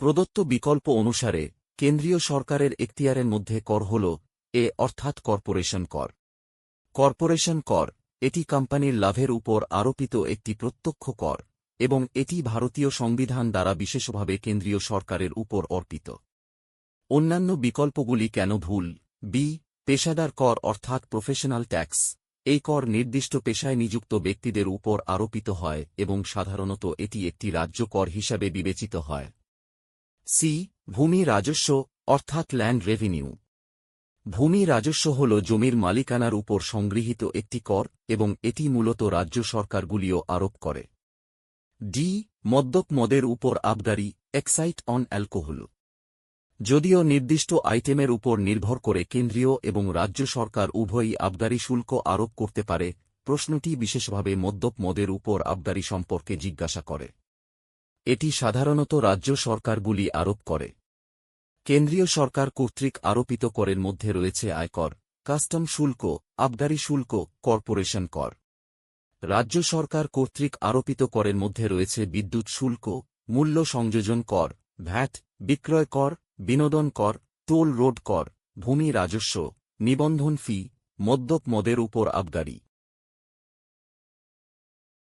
প্রদত্ত বিকল্প অনুসারে, কেন্দ্রীয় সরকারের এখতিয়ারের মধ্যে কর হল, এ অর্থাৎ কর্পোরেশন কর। কর্পোরেশন কর, এটি কোম্পানির লাভের উপর আরোপিত একটি প্রত্যক্ষ কর, এবং এটি ভারতীয় সংবিধান দ্বারা বিশেষভাবে কেন্দ্রীয় সরকারের উপর অর্পিত। অন্যান্য বিকল্পগুলি কেন ভুল? বি, পেশাদার কর অর্থাৎ প্রফেশনাল ট্যাক্স। এই কর নির্দিষ্ট পেশায় নিযুক্ত ব্যক্তিদের উপর আরোপিত হয়, এবং সাধারণত এটি একটি রাজ্য কর হিসাবে বিবেচিত হয়। সি ভূমি রাজস্ব, অর্থাৎ ল্যান্ড রেভিনিউ ভূমি রাজস্ব হল জমির মালিকানার উপর সংগৃহীত একটি কর এবং এটি মূলত রাজ্য সরকারগুলিও আরোপ করে। ডি মদ্যপ মদের উপর আবদারি এক্সাইট অন অ্যালকোহল যদিও নির্দিষ্ট আইটেমের উপর নির্ভর করে কেন্দ্রীয় এবং রাজ্য সরকার উভয়ই আবদারি শুল্ক আরোপ করতে পারে, প্রশ্নটি বিশেষভাবে মদ্যপ মদের উপর আবদারি সম্পর্কে জিজ্ঞাসা করে। এটি সাধারণত রাজ্য সরকারগুলি আরোপ করে। কেন্দ্রীয় সরকার কর্তৃক আরোপিত করের মধ্যে রয়েছে আয়কর, কাস্টম শুল্ক আবদারি শুল্ক, কর্পোরেশন কর। রাজ্য সরকার কর্তৃক আরোপিত করের মধ্যে রয়েছে বিদ্যুৎ শুল্ক, মূল্য সংযোজন কর, ভ্যাট, বিক্রয় কর, বিনোদন কর, টোল রোড কর, ভূমি রাজস্ব, নিবন্ধন ফি, মদ্যপ মদের উপর আবগারি।